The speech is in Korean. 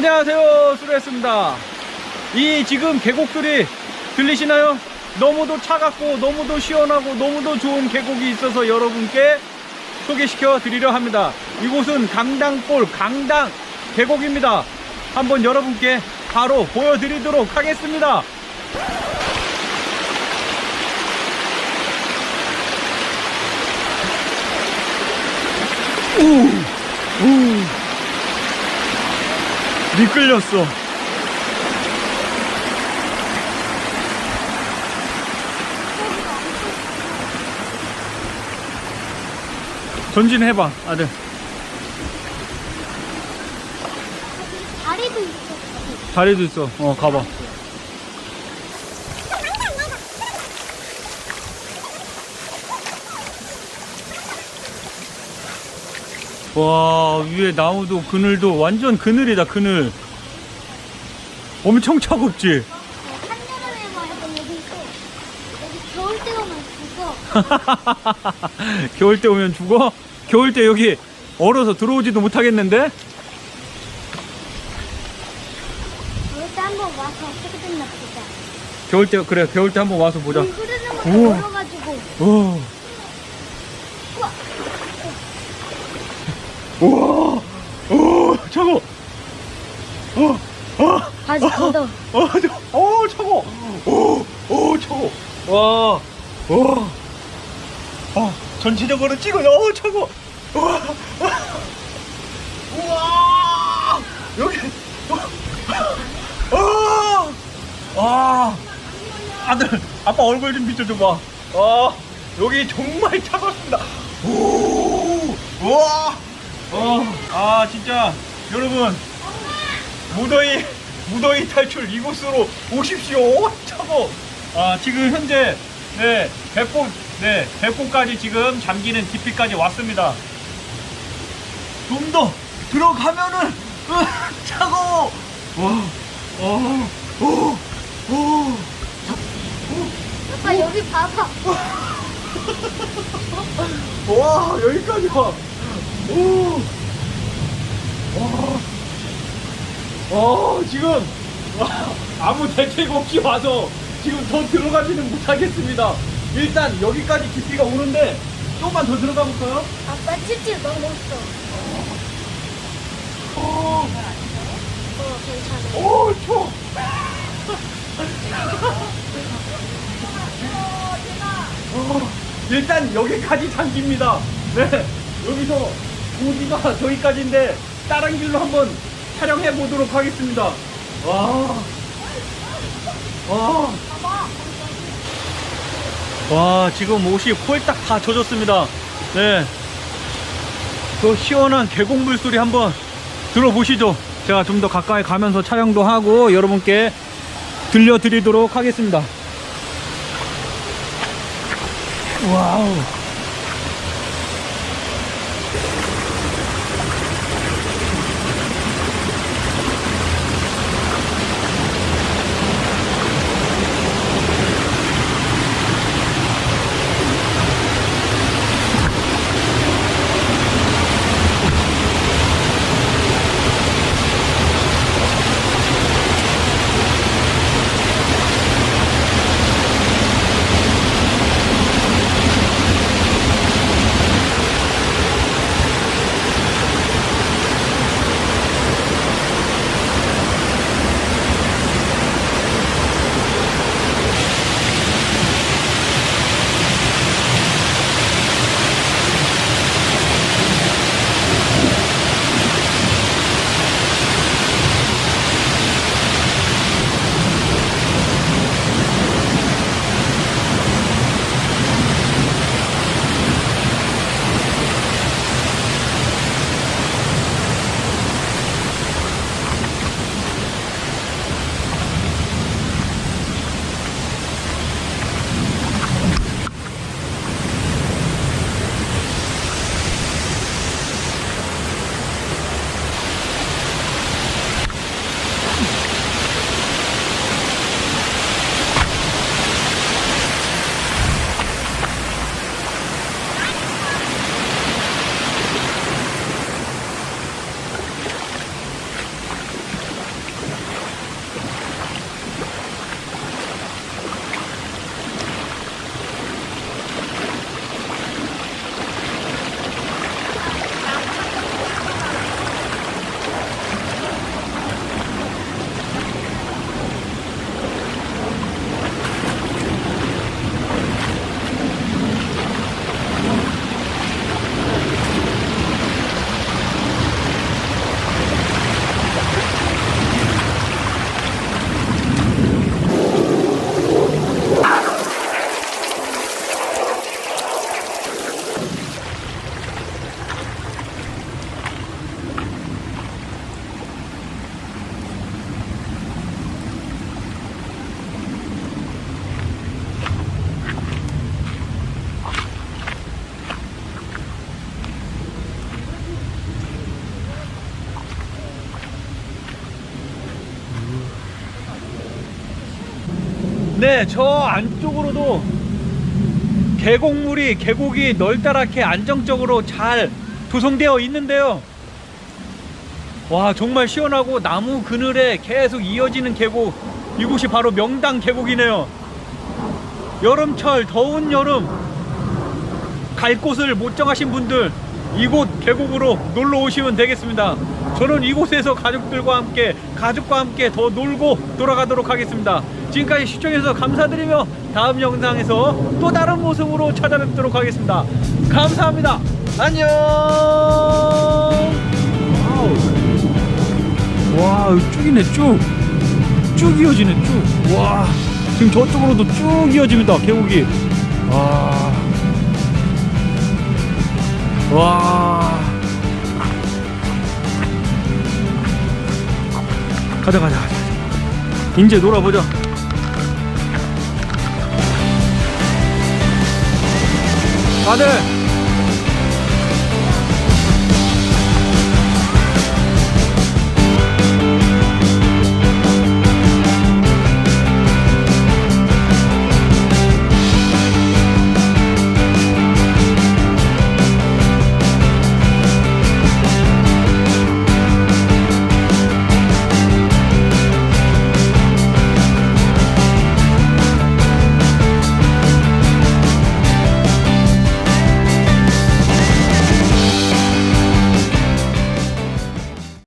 안녕하세요 수고했습니다 이 지금 계곡 소리 들리시나요? 너무도 차갑고 너무도 시원하고 너무도 좋은 계곡이 있어서 여러분께 소개시켜 드리려 합니다 이곳은 강당골 강당 계곡입니다 한번 여러분께 바로 보여드리도록 하겠습니다 우, 우. 미끌렸어. 전진해봐, 아들. 다리도 있어. 다리도 있어. 어, 가봐. 와, 위에 나무도 그늘도 완전 그늘이다, 그늘. 엄청 차갑지? 한여름에만 해도 여기 있고 여기 겨울 때 오면 죽어. 겨울 때 오면 죽어? 겨울 때 여기 얼어서 들어오지도 못하겠는데? 겨울 때 한번 와서 어떻게 됐나 보자. 겨울 때, 그래, 겨울 때 한번 와서 보자. 물 흐르는 것도 우와. 멀어가지고. 어. 우와! 오, 차고! 어, 어, 바지 걷어. 어, 저, 어, 차고! 오, 오, 차고! 와, 와. 어, 전체적으로 찍어, 어, 차고! 우와, 우와! 여기, 어, 어, 아, 아들, 아빠 얼굴 좀 비춰줘봐. 아, 여기 정말 차갑습니다. 오, 우와, 어, 아, 진짜, 여러분, 무더위, 무더위 탈출 이곳으로 오십시오. 차고. 아, 지금 현재, 네, 배꼽, 네, 배꼽까지 지금 잠기는 깊이까지 왔습니다. 좀 더 들어가면은, 으, 차고. 와, 어, 오, 오. 아빠 여기 봐봐. 와 여기까지 와. 오. 와. 와 지금 와, 아무 대책 없이 와서 지금 더 들어가지는 못하겠습니다. 일단 여기까지 깊이가 오는데 조금만 더 들어가 볼까요? 아빠 찝찝 너무 없어. 오, 어 괜찮아. 오 추워. 어, 일단 여기까지 잠깁니다. 네, 여기서 고지가 저기까지인데 다른 길로 한번 촬영해 보도록 하겠습니다. 와, 와, 와, 지금 옷이 홀딱 다 젖었습니다. 네, 그 시원한 계곡물 소리 한번 들어보시죠. 제가 좀 더 가까이 가면서 촬영도 하고 여러분께 들려드리도록 하겠습니다. 와우. 네, 저 안쪽으로도 계곡물이 계곡이 널따랗게 안정적으로 잘 조성되어 있는데요. 와, 정말 시원하고 나무 그늘에 계속 이어지는 계곡. 이곳이 바로 명당 계곡이네요. 여름철 더운 여름 갈 곳을 못 정하신 분들 이곳 계곡으로 놀러 오시면 되겠습니다. 저는 이곳에서 가족들과 함께 가족과 함께 더 놀고 돌아가도록 하겠습니다. 지금까지 시청해주셔서 감사드리며 다음 영상에서 또 다른 모습으로 찾아뵙도록 하겠습니다. 감사합니다. 안녕. 와, 쭉이네 쭉. 쭉 이어지네 쭉. 와, 지금 저쪽으로도 쭉 이어집니다 계곡이. 와. 와. 가자, 가자, 가자. 이제 놀아보자. 다들